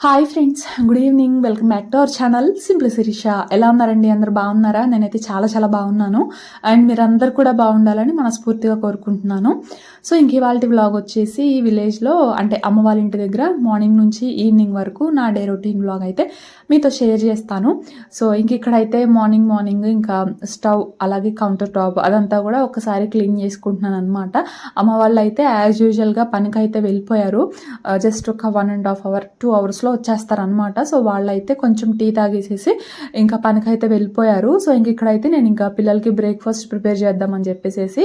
Hi friends good evening welcome back to our channel simple Shirisha ఎలా ఉన్నారండి? అందరు బాగున్నారా? నేనైతే చాలా చాలా బాగున్నాను. అండ్ మీరందరు కూడా బాగుండాలని మనస్ఫూర్తిగా కోరుకుంటున్నాను. సో ఇంక ఇవాళ వ్లాగ్ వచ్చేసి ఈ విలేజ్లో అంటే అమ్మ వాళ్ళ ఇంటి దగ్గర మార్నింగ్ నుంచి ఈవినింగ్ వరకు నా డే రొటీన్ వ్లాగ్ అయితే మీతో షేర్ చేస్తాను. సో ఇంక ఇక్కడైతే మార్నింగ్ మార్నింగ్ ఇంకా స్టవ్ అలాగే కౌంటర్ టాప్ అదంతా కూడా ఒకసారి క్లీన్ చేసుకుంటున్నాను అనమాట అమ్మ వాళ్ళు అయితే యాజ్ యూజువల్గా పనికి అయితే వెళ్ళిపోయారు. Uh, జస్ట్ ఒక one and half hour to వచ్చేస్తారు వచ్చేస్తారనమాట సో వాళ్ళైతే కొంచెం టీ తాగేసేసి ఇంకా పనికైతే వెళ్ళిపోయారు. సో ఇంక ఇక్కడైతే నేను ఇంకా పిల్లలకి బ్రేక్ఫాస్ట్ ప్రిపేర్ చేద్దామని చెప్పేసి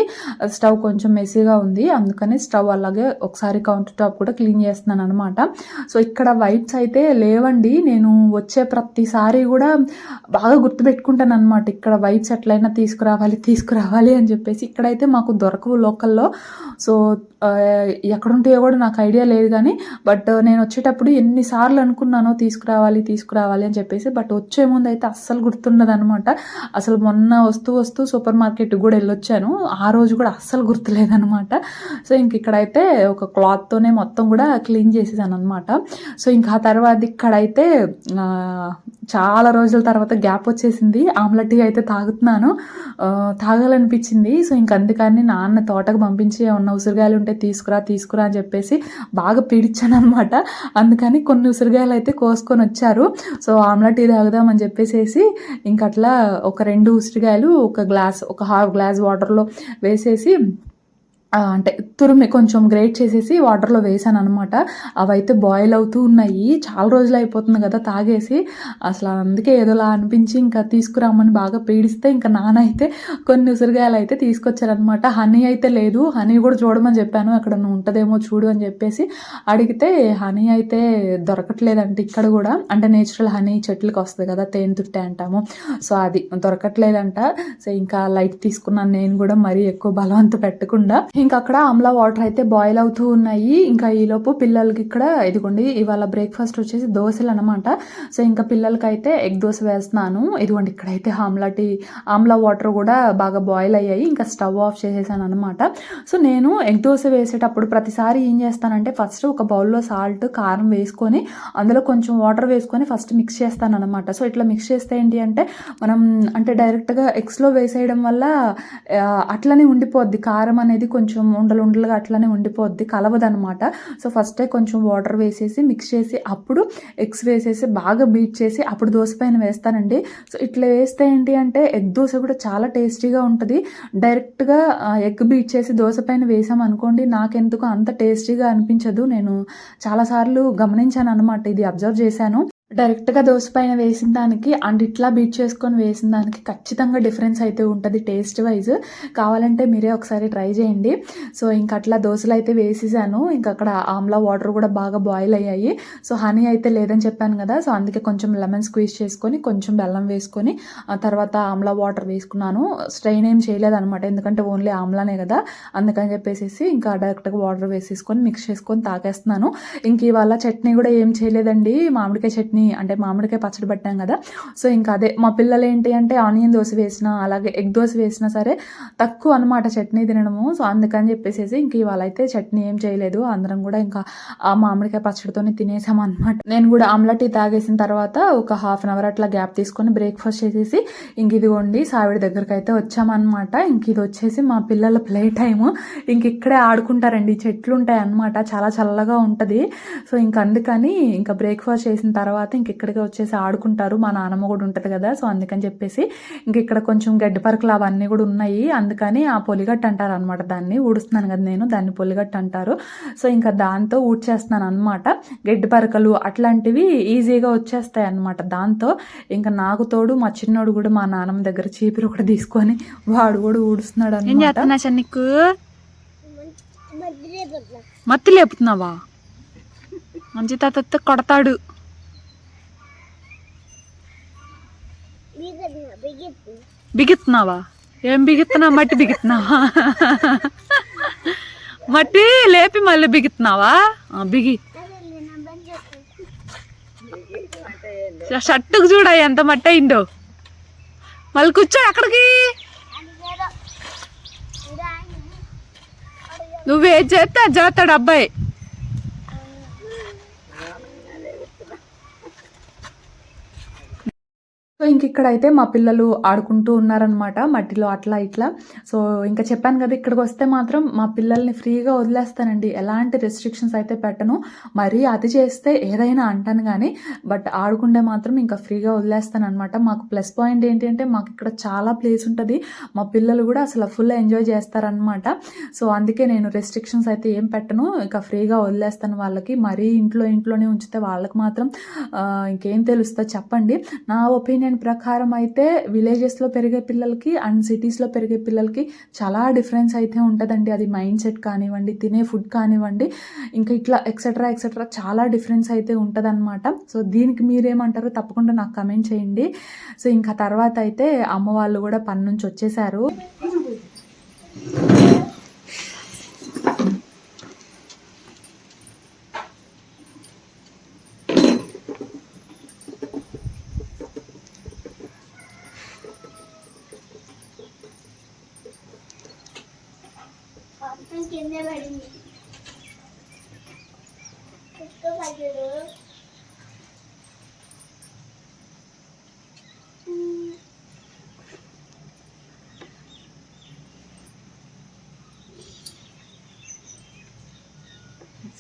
స్టవ్ కొంచెం మెస్సీగా ఉంది. అందుకని స్టవ్ అలాగే ఒకసారి కౌంటర్ టాప్ కూడా క్లీన్ చేస్తున్నాను అనమాట సో ఇక్కడ వైప్స్ అయితే లేవండి. నేను వచ్చే ప్రతిసారి కూడా బాగా గుర్తుపెట్టుకుంటాను అనమాట ఇక్కడ వైప్స్ ఎట్లయినా తీసుకురావాలి తీసుకురావాలి అని చెప్పేసి ఇక్కడైతే మాకు దొరకవు లోకల్లో. సో ఎక్కడుంటాయో కూడా నాకు ఐడియా లేదు కానీ బట్ నేను వచ్చేటప్పుడు ఎన్నిసార్లు అనుకున్నాను తీసుకురావాలి తీసుకురావాలి అని చెప్పేసి బట్ వచ్చే ముందు అయితే అస్సలు గుర్తుండదు అనమాట అసలు మొన్న వస్తూ వస్తూ సూపర్ మార్కెట్కి కూడా వెళ్ళొచ్చాను. ఆ రోజు కూడా అస్సలు గుర్తులేదనమాట. సో ఇంక ఇక్కడైతే ఒక క్లాత్తోనే మొత్తం కూడా క్లీన్ చేసేసాను అనమాట సో ఇంకా ఆ తర్వాత ఇక్కడైతే చాలా రోజుల తర్వాత గ్యాప్ వచ్చేసింది. ఆమ్లెట్ టీ అయితే తాగుతున్నాను. తాగాలనిపించింది. సో ఇంక అందుకని నాన్న తోటకు పంపించి ఏమన్నా ఉసిరికాయలు ఉంటే తీసుకురా తీసుకురా అని చెప్పేసి బాగా పీడిచ్చాను అనమాట అందుకని కొన్ని ఉసిరికాయలు అయితే కోసుకొని వచ్చారు. సో ఆమ్లెట్ టీ తాగుదామని చెప్పేసేసి ఇంక అట్లా ఒక రెండు ఉసిరికాయలు ఒక గ్లాస్ ఒక హాఫ్ గ్లాస్ వాటర్లో వేసేసి అంటే తురిమి కొంచెం గ్రేట్ చేసేసి వాటర్లో వేసాను అనమాట అవైతే బాయిల్ అవుతూ ఉన్నాయి. చాలా రోజులు అయిపోతుంది కదా తాగేసి. అసలు అందుకే ఏదోలా అనిపించి ఇంకా తీసుకురామని బాగా పీడిస్తే ఇంకా నాన్న అయితే కొన్ని ఉసిరికాయలు అయితే తీసుకొచ్చారనమాట హనీ అయితే లేదు. హనీ కూడా చూడమని చెప్పాను. అక్కడ ఉంటుందేమో చూడు అని చెప్పేసి అడిగితే హనీ అయితే దొరకట్లేదంటే ఇక్కడ కూడా. అంటే నేచురల్ హనీ చెట్లకి వస్తుంది కదా తేనె తుట్టే అంటాము. సో అది దొరకట్లేదంట. సో ఇంకా లైట్ తీసుకున్నాను నేను కూడా. మరీ ఎక్కువ బలవంత పెట్టకుండా. ఇంకా అక్కడ ఆమ్లా వాటర్ అయితే బాయిల్ అవుతూ ఉన్నాయి. ఇంకా ఈలోపు పిల్లలకి ఇక్కడ ఇదిగోండి ఇవాళ బ్రేక్ఫాస్ట్ వచ్చేసి దోశలు అనమాట సో ఇంకా పిల్లలకి అయితే ఎగ్ దోశ వేస్తున్నాను. ఇదిగోండి ఇక్కడైతే ఆమ్లా టీ ఆమ్లా వాటర్ కూడా బాగా బాయిల్ అయ్యాయి. ఇంకా స్టవ్ ఆఫ్ చేసేసాను అనమాట సో నేను ఎగ్ దోశ వేసేటప్పుడు ప్రతిసారి ఏం చేస్తానంటే ఫస్ట్ ఒక బౌల్లో సాల్ట్ కారం వేసుకొని అందులో కొంచెం వాటర్ వేసుకొని ఫస్ట్ మిక్స్ చేస్తాను అనమాట సో ఇట్లా మిక్స్ చేస్తే ఏంటి అంటే మనం అంటే డైరెక్ట్గా ఎగ్స్లో వేసేయడం వల్ల అట్లనే ఉండిపోద్ది. కారం అనేది కొంచెం కొంచెం ఉండలు ఉండలుగా అట్లానే ఉండిపోద్ది కలవదనమాట సో ఫస్టే కొంచెం వాటర్ వేసేసి మిక్స్ చేసి అప్పుడు ఎగ్స్ వేసేసి బాగా బీట్ చేసి అప్పుడు దోశ పైన వేస్తానండి. సో ఇట్లా వేస్తే ఏంటి అంటే ఎగ్ దోశ కూడా చాలా టేస్టీగా ఉంటుంది. డైరెక్ట్గా ఎగ్ బీట్ చేసి దోశ పైన వేసాం అనుకోండి నాకెందుకు అంత టేస్టీగా అనిపించదు. నేను చాలాసార్లు గమనించాను అనమాట ఇది అబ్జర్వ్ చేశాను. డైరెక్ట్గా దోశ పైన వేసిన దానికి అండ్ ఇట్లా బీట్ చేసుకొని వేసిన దానికి ఖచ్చితంగా డిఫరెన్స్ అయితే ఉంటుంది టేస్ట్ వైజ్. కావాలంటే మీరే ఒకసారి ట్రై చేయండి. సో ఇంక అట్లా దోశలు అయితే వేసేసాను. ఇంకా అక్కడ ఆమ్లా వాటర్ కూడా బాగా బాయిల్ అయ్యాయి. సో హనీ అయితే లేదని చెప్పాను కదా సో అందుకే కొంచెం లెమన్ స్క్వీజ్ చేసుకొని కొంచెం బెల్లం వేసుకొని ఆ తర్వాత ఆమ్లా వాటర్ వేసుకున్నాను. స్ట్రెయిన్ ఏం చేయలేదనమాట ఎందుకంటే ఓన్లీ ఆమ్లానే కదా. అందుకని చెప్పేసి ఇంకా డైరెక్ట్గా వాటర్ వేసేసుకొని మిక్స్ చేసుకొని తాకేస్తున్నాను. ఇంక ఇవాళ చట్నీ కూడా ఏం చేయలేదండి. మామిడికాయ చట్నీ అంటే మామిడికాయ పచ్చడి పెట్టాం కదా. సో ఇంకా అదే మా పిల్లలు ఏంటి అంటే ఆనియన్ దోశ వేసినా అలాగే ఎగ్ దోశ వేసినా సరే తక్కువ అనమాట చట్నీ తినడము. సో అందుకని చెప్పేసి ఇంక ఇవాళ అయితే చట్నీ ఏం చేయలేదు. అందరం కూడా ఇంకా ఆ మామిడికాయ పచ్చడితోనే తినేసాం అనమాట నేను కూడా ఆమ్లా టీ తాగేసిన తర్వాత ఒక హాఫ్ అన్ అవర్ అట్లా గ్యాప్ తీసుకొని బ్రేక్ఫాస్ట్ చేసేసి ఇంక ఇదిగోండి సావిడి దగ్గరికి అయితే వచ్చామన్నమాట ఇంక ఇది వచ్చేసి మా పిల్లల ప్లే టైము. ఇంక ఇక్కడే ఆడుకుంటారండి. చెట్లు ఉంటాయి అన్నమాట. చాలా చల్లగా ఉంటుంది. సో ఇంక అందుకని ఇంకా బ్రేక్ఫాస్ట్ చేసిన తర్వాత ఇంక ఇక్కడికి వచ్చేసి ఆడుకుంటారు. మా నాన్నమ్మ కూడా ఉంటుంది కదా సో అందుకని చెప్పేసి ఇంక ఇక్కడ కొంచెం గడ్డి పరకలు అవన్నీ కూడా ఉన్నాయి. అందుకని ఆ పొలిగట్టు అంటారు అనమాట దాన్ని. ఊడుస్తున్నాను కదా నేను దాన్ని పొలిగట్టు అంటారు. సో ఇంకా దాంతో ఊడ్చేస్తున్నాను అనమాట గడ్డి పరకలు అట్లాంటివి ఈజీగా వచ్చేస్తాయి అనమాట దాంతో. ఇంకా నాకు తోడు మా చిన్నోడు కూడా మా నాన్నమ్మ దగ్గర చీపురు కూడా తీసుకొని వాడు కూడా ఊడుస్తున్నాడు అనమాట మత్తి లేపుతున్నావా? మంచి తాత కొడతాడు. బిగిస్తున్నావా ఏం బిగిస్తున్నావు మట్టి బిగిస్తున్నావా మట్టి లేపి మళ్ళీ బిగిత్తున్నావా? బిగి. షట్టుకు చూడ ఎంత మట్టి అయిందో. మళ్ళీ కూర్చో ఎక్కడికి నువ్వే చేస్తే అది చేస్తాడు అబ్బాయి. సో ఇంక ఇక్కడైతే మా పిల్లలు ఆడుకుంటూ ఉన్నారనమాట మట్టిలో అట్లా ఇట్లా. సో ఇంకా చెప్పాను కదా ఇక్కడికి వస్తే మాత్రం మా పిల్లల్ని ఫ్రీగా వదిలేస్తానండి. ఎలాంటి రెస్ట్రిక్షన్స్ అయితే పెట్టను. మరీ అది చేస్తే ఏదైనా అంటాను కానీ బట్ ఆడుకుంటే మాత్రం ఇంకా ఫ్రీగా వదిలేస్తాను అనమాట మాకు ప్లస్ పాయింట్ ఏంటి అంటే మాకు ఇక్కడ చాలా ప్లేస్ ఉంటుంది. మా పిల్లలు కూడా అసలు ఫుల్ ఎంజాయ్ చేస్తారనమాట సో అందుకే నేను రెస్ట్రిక్షన్స్ అయితే ఏం పెట్టను. ఇంకా ఫ్రీగా వదిలేస్తాను వాళ్ళకి. మరీ ఇంట్లో ఇంట్లోనే ఉంచితే వాళ్ళకి మాత్రం ఇంకేం తెలుస్తా చెప్పండి. నా ఒపీనియన్ ప్రకారం అయితే విలేజెస్లో పెరిగే పిల్లలకి అండ్ సిటీస్లో పెరిగే పిల్లలకి చాలా డిఫరెన్స్ అయితే ఉంటుందండి. అది మైండ్ సెట్ కానివ్వండి తినే ఫుడ్ కానివ్వండి ఇంకా ఇట్లా ఎక్సెట్రా ఎక్సెట్రా చాలా డిఫరెన్స్ అయితే ఉంటుందన్నమాట. సో దీనికి మీరేమంటారో తప్పకుండా నాకు కమెంట్ చేయండి. సో ఇంకా తర్వాత అయితే అమ్మ వాళ్ళు కూడా పని నుంచి వచ్చేసారు.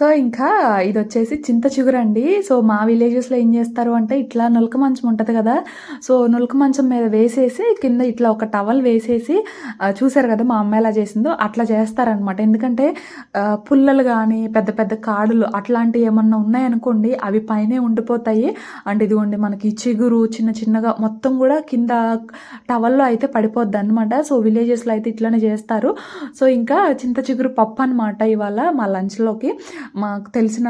సో ఇంకా ఇది వచ్చేసి చింత చిగురండి. సో మా విలేజెస్లో ఏం చేస్తారు అంటే ఇట్లా నులక మంచం ఉంటుంది కదా సో నులక మంచం మీద వేసేసి కింద ఇట్లా ఒక టవల్ వేసేసి చూసారు కదా మా అమ్మ ఎలా చేసిందో? అట్లా చేస్తారనమాట ఎందుకంటే పుల్లలు కానీ పెద్ద పెద్ద కాడులు అట్లాంటివి ఏమన్నా ఉన్నాయనుకోండి అవి పైనే ఉండిపోతాయి. అండ్ ఇదిగోండి మనకి చిగురు చిన్న చిన్నగా మొత్తం కూడా కింద టవల్లో అయితే పడిపోద్ది అనమాట సో విలేజెస్లో అయితే ఇట్లానే చేస్తారు. సో ఇంకా చింత చిగురు పప్పు అనమాట ఇవాళ మా లంచ్లోకి. మాకు తెలిసిన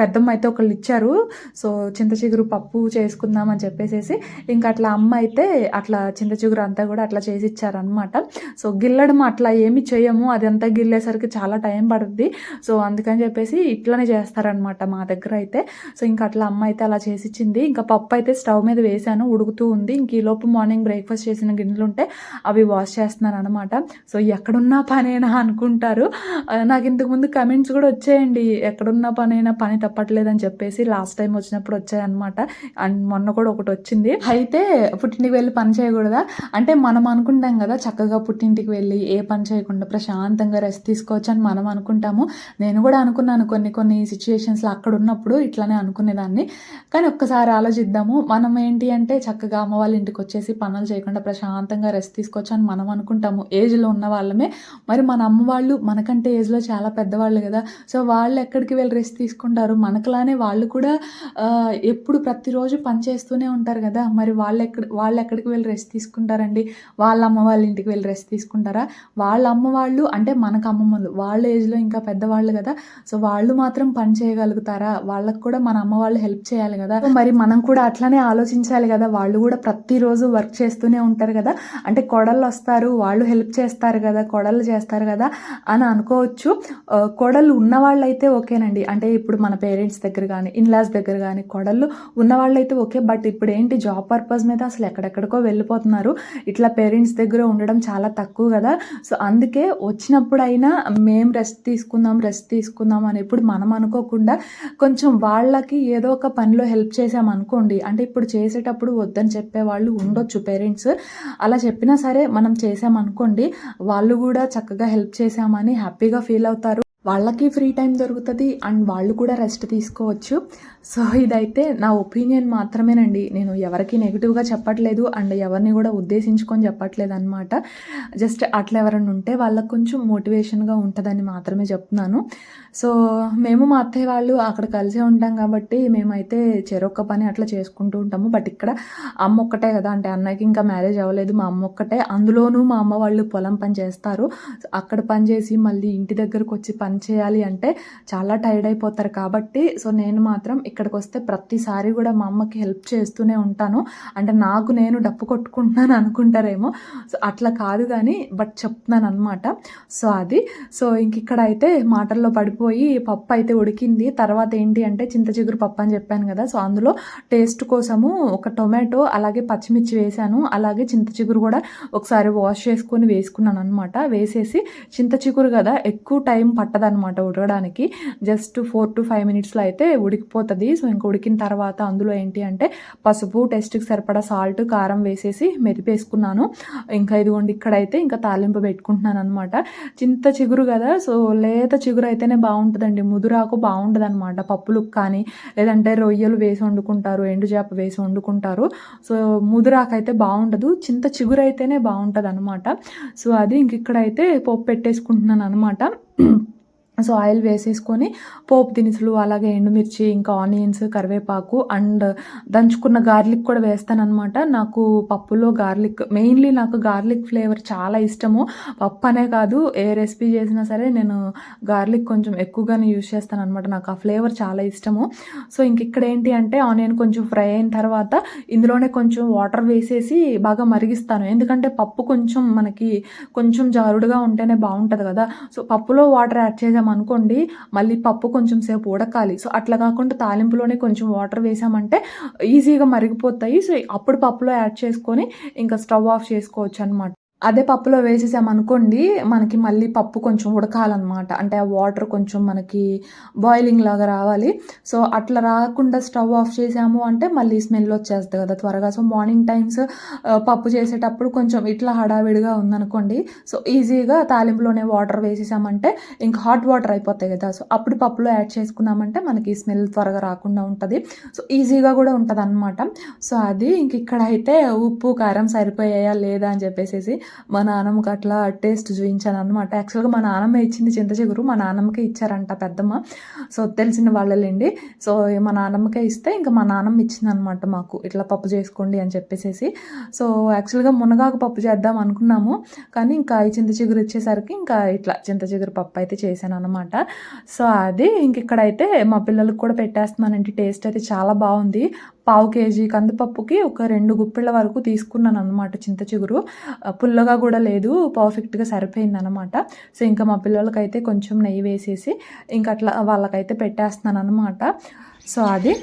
పెద్దమ్మ అయితే ఒకళ్ళు ఇచ్చారు సో చింత చిగురు పప్పు చేసుకుందాం అని చెప్పేసేసి ఇంకా అట్లా అమ్మ అయితే అట్లా చింత చిగురు అంతా కూడా అట్లా చేసి ఇచ్చారనమాట సో గిల్లడం అట్లా ఏమి చేయము అదంతా గిల్లేసరికి చాలా టైం పడుద్ది. సో అందుకని చెప్పేసి ఇట్లానే చేస్తారనమాట మా దగ్గర అయితే. సో ఇంకా అట్లా అమ్మ అయితే అలా చేసి ఇచ్చింది ఇంకా పప్పు అయితే స్టవ్ మీద వేసాను ఉడుకుతూ ఉంది. ఇంక ఈలోపు మార్నింగ్ బ్రేక్ఫాస్ట్ చేసిన గిన్నెలు ఉంటే అవి వాష్ చేస్తున్నాను అనమాట సో ఎక్కడున్నా పనేనా అనుకుంటారు. నాకు ఇంతకు ముందు కమెంట్స్ కూడా వచ్చేయండి ఎక్కడున్న పనైనా పని తప్పట్లేదని చెప్పేసి లాస్ట్ టైం వచ్చినప్పుడు వచ్చాయన్నమాట. అండ్ మొన్న కూడా ఒకటి వచ్చింది. అయితే పుట్టింటికి వెళ్ళి పని చేయకూడదా? అంటే మనం అనుకుంటాం కదా చక్కగా పుట్టింటికి వెళ్ళి ఏ పని చేయకుండా ప్రశాంతంగా రెస్ట్ తీసుకోవచ్చు అని మనం అనుకుంటాము. నేను కూడా అనుకున్నాను కొన్ని కొన్ని సిచ్యుయేషన్స్లో అక్కడ ఉన్నప్పుడు ఇట్లానే అనుకునేదాన్ని. కానీ ఒక్కసారి ఆలోచిద్దాము. మనం ఏంటి అంటే చక్కగా అమ్మ వాళ్ళ ఇంటికి వచ్చేసి పనులు చేయకుండా ప్రశాంతంగా రెస్ట్ తీసుకోవచ్చు అని మనం అనుకుంటాము. ఏజ్లో ఉన్న వాళ్ళమే. మరి మన అమ్మ వాళ్ళు మనకంటే ఏజ్లో చాలా పెద్దవాళ్ళు కదా. సో వాళ్ళు ఎక్కడికి వెళ్ళి రెస్ట్ తీసుకుంటారు? మనకులానే వాళ్ళు కూడా ఎప్పుడు ప్రతిరోజు పని చేస్తూనే ఉంటారు కదా? మరి వాళ్ళు ఎక్కడ వాళ్ళు ఎక్కడికి వెళ్ళి రెస్ట్ తీసుకుంటారండి? వాళ్ళ అమ్మ వాళ్ళ ఇంటికి వెళ్ళి రెస్ట్ తీసుకుంటారా? వాళ్ళ అమ్మ వాళ్ళు అంటే మనకు అమ్మమ్మలు వాళ్ళ ఏజ్లో ఇంకా పెద్దవాళ్ళు కదా? సో వాళ్ళు మాత్రం పని చేయగలుగుతారా? వాళ్ళకు కూడా మన అమ్మ వాళ్ళు హెల్ప్ చేయాలి కదా? మరి మనం కూడా అట్లానే ఆలోచించాలి కదా? వాళ్ళు కూడా ప్రతిరోజు వర్క్ చేస్తూనే ఉంటారు కదా? అంటే కొడలు వస్తారు వాళ్ళు హెల్ప్ చేస్తారు కదా? కొడలు చేస్తారు కదా? అని అనుకోవచ్చు. కొడలు ఉన్నవాళ్ళైతే ఓకేనండి. అంటే ఇప్పుడు మన పేరెంట్స్ దగ్గర కానీ ఇన్లాస్ దగ్గర కానీ కొడళ్ళు ఉన్నవాళ్ళు అయితే ఓకే. బట్ ఇప్పుడు ఏంటి జాబ్ పర్పస్ మీద అసలు ఎక్కడెక్కడికో వెళ్ళిపోతున్నారు. ఇట్లా పేరెంట్స్ దగ్గర ఉండడం చాలా తక్కువ కదా. సో అందుకే వచ్చినప్పుడైనా మేము రెస్ట్ తీసుకుందాం రెస్ట్ తీసుకుందాం అని ఇప్పుడు మనం అనుకోకుండా కొంచెం వాళ్ళకి ఏదో ఒక పనిలో హెల్ప్ చేసామనుకోండి అంటే ఇప్పుడు చేసేటప్పుడు వద్దని చెప్పే వాళ్ళు ఉండొచ్చు పేరెంట్స్. అలా చెప్పినా సరే మనం చేసామనుకోండి వాళ్ళు కూడా చక్కగా హెల్ప్ చేసామని హ్యాపీగా ఫీల్ అవుతారు. వాళ్ళకి ఫ్రీ టైం దొరుకుతుంది అండ్ వాళ్ళు కూడా రెస్ట్ తీసుకోవచ్చు. సో ఇదైతే నా ఒపీనియన్ మాత్రమేనండి. నేను ఎవరికి నెగిటివ్గా చెప్పట్లేదు అండ్ ఎవరిని కూడా ఉద్దేశించుకొని చెప్పట్లేదు అనమాట జస్ట్ అట్లా ఎవరైనా ఉంటే వాళ్ళకి కొంచెం మోటివేషన్గా ఉంటుందని మాత్రమే చెప్తున్నాను. సో మేము మా అత్తయ్య వాళ్ళు అక్కడ కలిసే ఉంటాం కాబట్టి మేమైతే చెరొక్క పని అట్లా చేసుకుంటూ ఉంటాము. బట్ ఇక్కడ అమ్మ ఒక్కటే కదా అంటే అన్నయ్యకి ఇంకా మ్యారేజ్ అవ్వలేదు. మా అమ్మ ఒక్కటే. అందులోనూ మా అమ్మ వాళ్ళు పొలం పని చేస్తారు. అక్కడ పని చేసి మళ్ళీ ఇంటి దగ్గరకు వచ్చి పని చేయాలి అంటే చాలా టైర్డ్ అయిపోతారు కాబట్టి సో నేను మాత్రం ఇక్కడికి వస్తే ప్రతిసారి కూడా మా అమ్మకి హెల్ప్ చేస్తూనే ఉంటాను. అంటే నాకు నేను డప్పు కొట్టుకుంటున్నాను అనుకుంటారేమో. సో అట్లా కాదు కానీ బట్ చెప్తున్నాను అనమాట సో అది. సో ఇంక ఇక్కడ అయితే మాటల్లో పడిపోయి పప్పు అయితే ఉడికింది. తర్వాత ఏంటి అంటే చింత చిగురు పప్పు అని చెప్పాను కదా. సో అందులో టేస్ట్ కోసము ఒక టొమాటో అలాగే పచ్చిమిర్చి వేసాను అలాగే చింత చిగురు కూడా ఒకసారి వాష్ చేసుకొని వేసుకున్నాను అనమాట వేసేసి చింత చిగురు కదా ఎక్కువ టైం పట్టదనమాట ఉడకడానికి. జస్ట్ ఫోర్ టు ఫైవ్ మినిట్స్లో అయితే ఉడికిపోతుంది. సో ఇంకా ఉడికిన తర్వాత అందులో ఏంటి అంటే పసుపు టేస్ట్కి సరిపడా సాల్ట్ కారం వేసేసి మెరిపేసుకున్నాను. ఇంకా ఇదిగోండి ఇక్కడైతే ఇంకా తాలింపు పెట్టుకుంటున్నాను అనమాట చింత చిగురు కదా సో లేత చిగురు అయితేనే బాగుంటుందండి. ముదురాకు బాగుంటుంది అనమాట పప్పులకు కానీ లేదంటే రొయ్యలు వేసి వండుకుంటారు ఎండు చేప వేసి వండుకుంటారు. సో ముదురాకు అయితే బాగుండదు. చింత చిగురు అయితేనే బాగుంటుంది అనమాట సో అది ఇంక ఇక్కడైతే పప్పు పెట్టేసుకుంటున్నాను అనమాట సో ఆయిల్ వేసేసుకొని పోపు దినుసులు అలాగే ఎండుమిర్చి ఇంకా ఆనియన్స్ కరివేపాకు అండ్ దంచుకున్న గార్లిక్ కూడా వేస్తానన్నమాట. నాకు పప్పులో గార్లిక్ మెయిన్లీ నాకు గార్లిక్ ఫ్లేవర్ చాలా ఇష్టము. పప్పు అనే కాదు ఏ రెసిపీ చేసినా సరే నేను గార్లిక్ కొంచెం ఎక్కువగానే యూజ్ చేస్తాను అనమాట నాకు ఆ ఫ్లేవర్ చాలా ఇష్టము. సో ఇంక ఇక్కడ ఏంటి అంటే ఆనియన్ కొంచెం ఫ్రై అయిన తర్వాత ఇందులోనే కొంచెం వాటర్ వేసేసి బాగా మరిగిస్తాను. ఎందుకంటే పప్పు కొంచెం మనకి కొంచెం జారుడుగా ఉంటేనే బాగుంటుంది కదా. సో పప్పులో వాటర్ యాడ్ చేసాం అనుకోండి మళ్ళీ పప్పు కొంచెం సేపు ఉడకాలి. సో అట్లా కాకుండా తాలింపులోనే కొంచెం వాటర్ వేసామంటే ఈజీగా మరిగిపోతాయి. సో అప్పుడు పప్పులో యాడ్ చేసుకొని ఇంకా స్టవ్ ఆఫ్ చేసుకోవచ్చు అనమాట అదే పప్పులో వేసేసామనుకోండి మనకి మళ్ళీ పప్పు కొంచెం ఉడకాలన్నమాట. అంటే ఆ వాటర్ కొంచెం మనకి బాయిలింగ్ లాగా రావాలి. సో అట్లా రాకుండా స్టవ్ ఆఫ్ చేసాము అంటే మళ్ళీ స్మెల్ వచ్చేస్తుంది కదా త్వరగా. సో మార్నింగ్ టైమ్స్ పప్పు చేసేటప్పుడు కొంచెం ఇట్లా హడావిడిగా ఉందనుకోండి సో ఈజీగా తాలింపులోనే వాటర్ వేసేసామంటే ఇంకా హాట్ వాటర్ అయిపోతాయి కదా. సో అప్పుడు పప్పులో యాడ్ చేసుకున్నామంటే మనకి స్మెల్ త్వరగా రాకుండా ఉంటుంది. సో ఈజీగా కూడా ఉంటుంది అనమాట సో అది ఇంక ఇక్కడ అయితే ఉప్పు కారం సరిపోయాయా లేదా అని చెప్పేసి మా నాన్నమ్మకి అట్లా టేస్ట్ చూపించాను అనమాట యాక్చువల్గా మా నాన్నమ్మ ఇచ్చింది చింత చిగురు మా నాన్నమ్మకే ఇచ్చారంట పెద్దమ్మ. సో తెలిసిన వాళ్ళలేండి. సో మా నాన్నమ్మకే ఇస్తే ఇంకా మా నాన్నమ్మ ఇచ్చింది అనమాట మాకు. ఇట్లా పప్పు చేసుకోండి అని చెప్పేసి సో యాక్చువల్గా మునగాకు పప్పు చేద్దాం అనుకున్నాము. కానీ ఇంకా ఈ చింత చిగురు ఇచ్చేసరికి ఇంకా ఇట్లా చింత చిగురు పప్పు అయితే చేశాను అనమాట సో అది ఇంక ఇక్కడైతే మా పిల్లలకు కూడా పెట్టేస్తున్నానండి. టేస్ట్ అయితే చాలా బాగుంది. పావు కేజీ కందిపప్పుకి ఒక రెండు గుప్పిళ్ళ వరకు తీసుకున్నాను అనమాట చింత చిగురు. పుల్లగా కూడా లేదు పర్ఫెక్ట్గా సరిపోయింది అనమాట సో ఇంకా మా పిల్లలకైతే కొంచెం నెయ్యి వేసేసి ఇంకా అట్లా వాళ్ళకైతే పెట్టేస్తున్నాను అనమాట సో అది.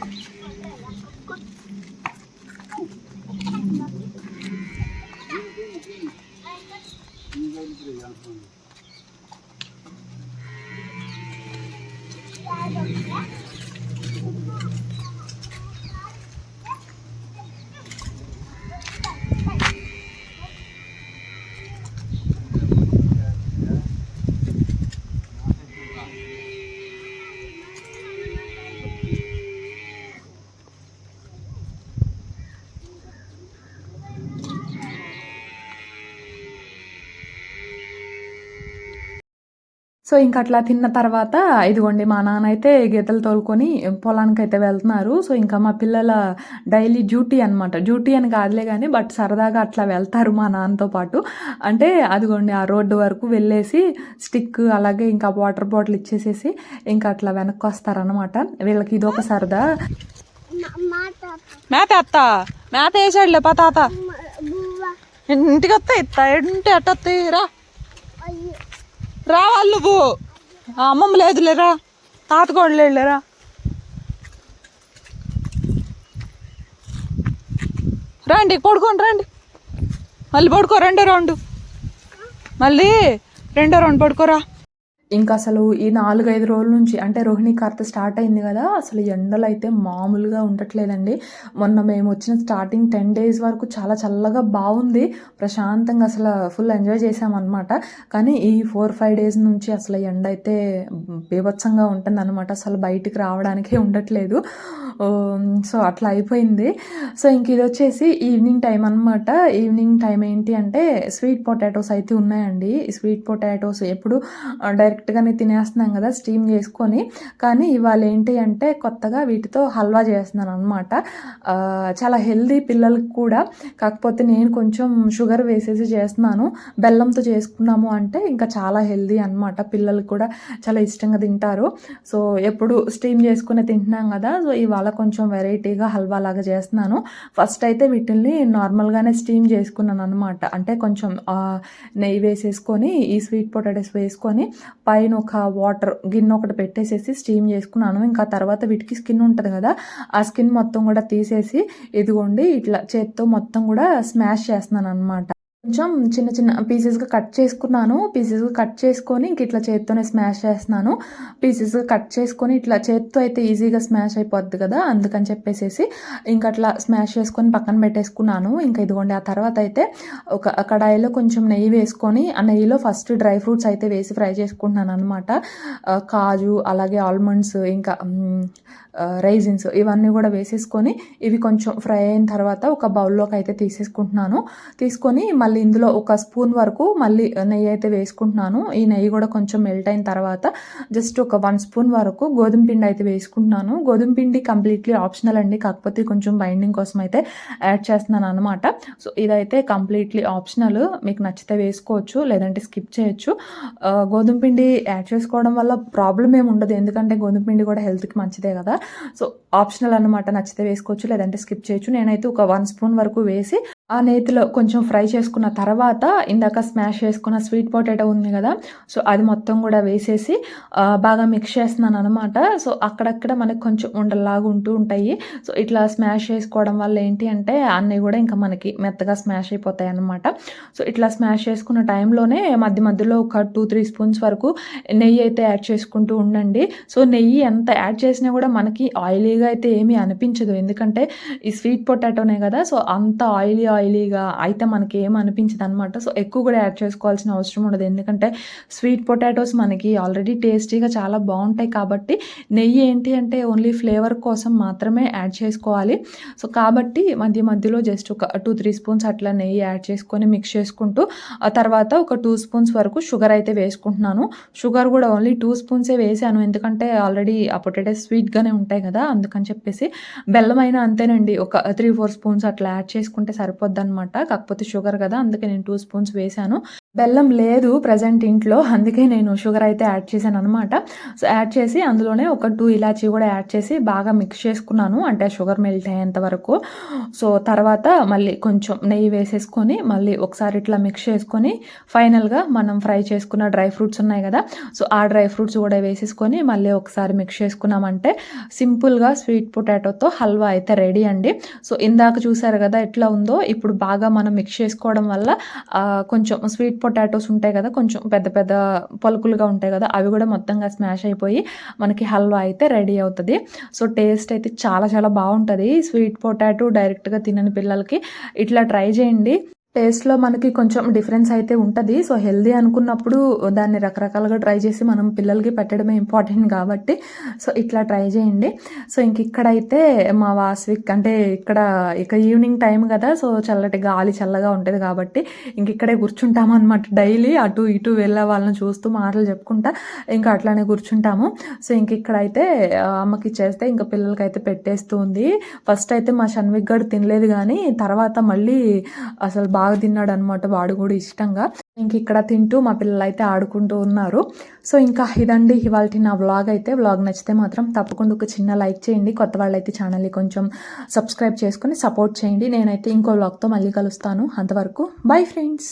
సో ఇంక అట్లా తిన్న తర్వాత ఇదిగోండి మా నాన్న అయితే గీతలు తోలుకొని పొలానికి అయితే వెళ్తున్నారు. సో ఇంకా మా పిల్లల డైలీ డ్యూటీ అనమాట డ్యూటీ అని కాదులే కానీ బట్ సరదాగా అట్లా వెళ్తారు మా నాన్నతో పాటు. అంటే అదిగోండి ఆ రోడ్డు వరకు వెళ్ళేసి స్టిక్ అలాగే ఇంకా వాటర్ బాటిల్ ఇచ్చేసేసి ఇంకా అట్లా వెనక్కి వస్తారనమాట వీళ్ళకి ఇదొక సరదా. మా- మా తాత మేత అత్త. మేత వేసాడులే పా తాత. ఇంటికి వస్తా ఇస్తా ఏంటి అట్ట వస్తాయి రా రావాలి రా నువ్వు. అమ్మమ్మ అమ్మమ్మ లేదులేరా? తాత కూడా లేదులేరా రండి పడుకోండి రండి. మళ్ళీ పడుకో రెండో రౌండ్. మళ్ళీ రెండో రౌండ్ పడుకోరా? ఇంకా అసలు ఈ నాలుగైదు రోజుల నుంచి అంటే రోహిణి కార్త స్టార్ట్ అయింది కదా అసలు ఎండలు అయితే మామూలుగా ఉండట్లేదండి. మొన్న మేము వచ్చిన స్టార్టింగ్ టెన్ డేస్ వరకు చాలా చల్లగా బాగుంది. ప్రశాంతంగా అసలు ఫుల్ ఎంజాయ్ చేసామన్నమాట కానీ ఈ ఫోర్ ఫైవ్ డేస్ నుంచి అసలు ఎండ అయితే బీభత్సంగా ఉంటుందన్నమాట. అసలు బయటికి రావడానికే ఉండట్లేదు. సో అట్లా అయిపోయింది. సో ఇంక ఇది వచ్చేసి ఈవినింగ్ టైం అనమాట ఈవినింగ్ టైం ఏంటి అంటే స్వీట్ పొటాటోస్ అయితే ఉన్నాయండి. స్వీట్ పొటాటోస్ ఎప్పుడు డైరెక్ట్ డైరెక్ట్గానే తినేస్తున్నాం కదా స్టీమ్ చేసుకొని. కానీ ఇవాళ ఏంటి అంటే కొత్తగా వీటితో హల్వా చేస్తున్నాను అనమాట చాలా హెల్దీ పిల్లలకి కూడా. కాకపోతే నేను కొంచెం షుగర్ వేసేసి చేస్తున్నాను. బెల్లంతో చేసుకున్నాము అంటే ఇంకా చాలా హెల్దీ అనమాట పిల్లలు కూడా చాలా ఇష్టంగా తింటారు. సో ఎప్పుడు స్టీమ్ చేసుకునే తింటున్నాం కదా సో ఇవాళ కొంచెం వెరైటీగా హల్వా లాగా చేస్తున్నాను. ఫస్ట్ అయితే వీటిల్ని నార్మల్గానే స్టీమ్ చేసుకున్నాను అనమాట అంటే కొంచెం నెయ్యి వేసేసుకొని ఈ స్వీట్ పొటాటోస్ వేసుకొని పైన ఒక వాటర్ గిన్నె ఒకటి పెట్టేసేసి స్టీమ్ చేసుకున్నాను. ఇంకా తర్వాత వీటికి స్కిన్ ఉంటుంది కదా ఆ స్కిన్ మొత్తం కూడా తీసేసి ఇదిగోండి ఇట్లా చేత్తో మొత్తం కూడా స్మాష్ చేస్తున్నాను అనమాట కొంచెం చిన్న చిన్న పీసెస్గా కట్ చేసుకున్నాను. పీసెస్గా కట్ చేసుకొని ఇంక ఇట్లా చేత్తోనే స్మాష్ చేస్తున్నాను. పీసెస్గా కట్ చేసుకొని ఇట్లా చేత్తో అయితే ఈజీగా స్మాష్ అయిపోద్ది కదా అందుకని చెప్పేసి ఇంకా అట్లా స్మాష్ చేసుకొని పక్కన పెట్టేసుకున్నాను. ఇంకా ఇదిగోండి ఆ తర్వాత అయితే ఒక కడాయిలో కొంచెం నెయ్యి వేసుకొని ఆ నెయ్యిలో ఫస్ట్ డ్రై ఫ్రూట్స్ అయితే వేసి ఫ్రై చేసుకుంటున్నాను అనమాట కాజు అలాగే ఆల్మండ్స్ ఇంకా రైజిన్స్ ఇవన్నీ కూడా వేసేసుకొని ఇవి కొంచెం ఫ్రై అయిన తర్వాత ఒక బౌల్లోకి అయితే తీసేసుకుంటున్నాను. తీసుకొని మళ్ళీ ఇందులో ఒక స్పూన్ వరకు మళ్ళీ నెయ్యి అయితే వేసుకుంటున్నాను. ఈ నెయ్యి కూడా కొంచెం మెల్ట్ అయిన తర్వాత జస్ట్ ఒక వన్ స్పూన్ వరకు గోధుమ పిండి అయితే వేసుకుంటున్నాను. గోధుమ పిండి కంప్లీట్లీ ఆప్షనల్ అండి. కాకపోతే కొంచెం బైండింగ్ కోసం అయితే యాడ్ చేస్తున్నాను అనమాట సో ఇదైతే కంప్లీట్లీ ఆప్షనల్ మీకు నచ్చితే వేసుకోవచ్చు లేదంటే స్కిప్ చేయొచ్చు. గోధుమ పిండి యాడ్ చేసుకోవడం వల్ల ప్రాబ్లం ఏమి ఉండదు. ఎందుకంటే గోధుమ పిండి కూడా హెల్త్కి మంచిదే కదా. సో ఆప్షనల్ అనమాట నచ్చితే వేసుకోవచ్చు లేదంటే స్కిప్ చేయొచ్చు. నేనైతే ఒక వన్ స్పూన్ వరకు వేసి ఆ నేతిలో కొంచెం ఫ్రై చేసుకున్న తర్వాత ఇందాక స్మాష్ చేసుకున్న స్వీట్ పొటాటో ఉంది కదా సో అది మొత్తం కూడా వేసేసి బాగా మిక్స్ చేస్తున్నాను అనమాట సో అక్కడక్కడ మనకి కొంచెం ఉండలాగా ఉంటూ ఉంటాయి. సో ఇట్లా స్మాష్ చేసుకోవడం వల్ల ఏంటి అంటే అన్నీ కూడా ఇంకా మనకి మెత్తగా స్మాష్ అయిపోతాయి అనమాట సో ఇట్లా స్మాష్ చేసుకున్న టైంలోనే మధ్య మధ్యలో ఒక టూ త్రీ స్పూన్స్ వరకు నెయ్యి అయితే యాడ్ చేసుకుంటూ ఉండండి. సో నెయ్యి ఎంత యాడ్ చేసినా కూడా మనకి ఆయిలీగా అయితే ఏమీ అనిపించదు. ఎందుకంటే ఈ స్వీట్ పొటాటోనే కదా సో అంత ఆయిలీ ఆయిల్ ఆయిలీగా అయితే మనకి ఏం అనిపించదు అనమాట సో ఎక్కువ కూడా యాడ్ చేసుకోవాల్సిన అవసరం ఉండదు. ఎందుకంటే స్వీట్ పొటాటోస్ మనకి ఆల్రెడీ టేస్టీగా చాలా బాగుంటాయి కాబట్టి నెయ్యి ఏంటి అంటే ఓన్లీ ఫ్లేవర్ కోసం మాత్రమే యాడ్ చేసుకోవాలి. సో కాబట్టి మధ్య మధ్యలో జస్ట్ ఒక టూ త్రీ స్పూన్స్ అట్లా నెయ్యి యాడ్ చేసుకొని మిక్స్ చేసుకుంటూ తర్వాత ఒక టూ స్పూన్స్ వరకు షుగర్ అయితే వేసుకుంటున్నాను. షుగర్ కూడా ఓన్లీ టూ స్పూన్సే వేసాను. ఎందుకంటే ఆల్రెడీ ఆ పొటాటోస్ స్వీట్గానే ఉంటాయి కదా అందుకని చెప్పేసి బెల్లం అయినా అంతేనండి. ఒక త్రీ ఫోర్ స్పూన్స్ అట్లా యాడ్ చేసుకుంటే సరిపో అనమాట కాకపోతే షుగర్ కదా అందుకే నేను టూ స్పూన్స్ వేసాను బెల్లం లేదు ప్రజెంట్ ఇంట్లో అందుకే నేను షుగర్ అయితే యాడ్ చేశాను అనమాట సో యాడ్ చేసి అందులోనే ఒక టూ ఇలాచీ కూడా యాడ్ చేసి బాగా మిక్స్ చేసుకున్నాను. అంటే షుగర్ మెల్ట్ అయ్యేంత వరకు. సో తర్వాత మళ్ళీ కొంచెం నెయ్యి వేసేసుకొని మళ్ళీ ఒకసారి ఇట్లా మిక్స్ చేసుకొని ఫైనల్గా మనం ఫ్రై చేసుకున్న డ్రై ఫ్రూట్స్ ఉన్నాయి కదా సో ఆ డ్రై ఫ్రూట్స్ కూడా వేసేసుకొని మళ్ళీ ఒకసారి మిక్స్ చేసుకున్నామంటే సింపుల్గా స్వీట్ పొటాటోతో హల్వా అయితే రెడీ అండి. సో ఇందాక చూసారు కదా ఎట్లా ఉందో ఇప్పుడు బాగా మనం మిక్స్ చేసుకోవడం వల్ల కొంచెం స్వీట్ పొటాటోస్ ఉంటాయి కదా కొంచెం పెద్ద పెద్ద పలుకులుగా ఉంటాయి కదా అవి కూడా మొత్తంగా స్మాష్ అయిపోయి మనకి హల్వా అయితే రెడీ అవుతుంది. సో టేస్ట్ అయితే చాలా చాలా బాగుంటుంది. స్వీట్ పొటాటో డైరెక్ట్గా తినని పిల్లలకి ఇట్లా ట్రై చేయండి. టేస్ట్లో మనకి కొంచెం డిఫరెన్స్ అయితే ఉంటుంది. సో హెల్దీ అనుకున్నప్పుడు దాన్ని రకరకాలుగా ట్రై చేసి మనం పిల్లలకి పెట్టడమే ఇంపార్టెంట్ కాబట్టి సో ఇట్లా ట్రై చేయండి. సో ఇంక ఇక్కడైతే మా వాస్విక్ అంటే ఇక్కడ ఇక ఈవినింగ్ టైం కదా సో చల్లటి గాలి చల్లగా ఉంటుంది కాబట్టి ఇంక ఇక్కడే కూర్చుంటామన్నమాట డైలీ. అటు ఇటు వెళ్ళే వాళ్ళని చూస్తూ మాటలు చెప్పుకుంటా ఇంకా అట్లానే కూర్చుంటాము. సో ఇంక ఇక్కడైతే అమ్మకి ఇచ్చేస్తే ఇంకా పిల్లలకైతే పెట్టేస్తుంది. ఫస్ట్ అయితే మా షన్విక్ గడు తినలేదు కానీ తర్వాత మళ్ళీ అసలు బాగా తిన్నాడు అనమాట వాడు కూడా ఇష్టంగా. ఇంక ఇక్కడ తింటూ మా పిల్లలు అయితే ఆడుకుంటూ ఉన్నారు. సో ఇంకా ఇదండి ఇవాళ నా వ్లాగ్ అయితే. వ్లాగ్ నచ్చితే మాత్రం తప్పకుండా ఒక చిన్న లైక్ చేయండి. కొత్త వాళ్ళైతే ఛానల్ని కొంచెం సబ్స్క్రైబ్ చేసుకొని సపోర్ట్ చేయండి. నేనైతే ఇంకో వ్లాగ్తో మళ్ళీ కలుస్తాను. అంతవరకు బై ఫ్రెండ్స్.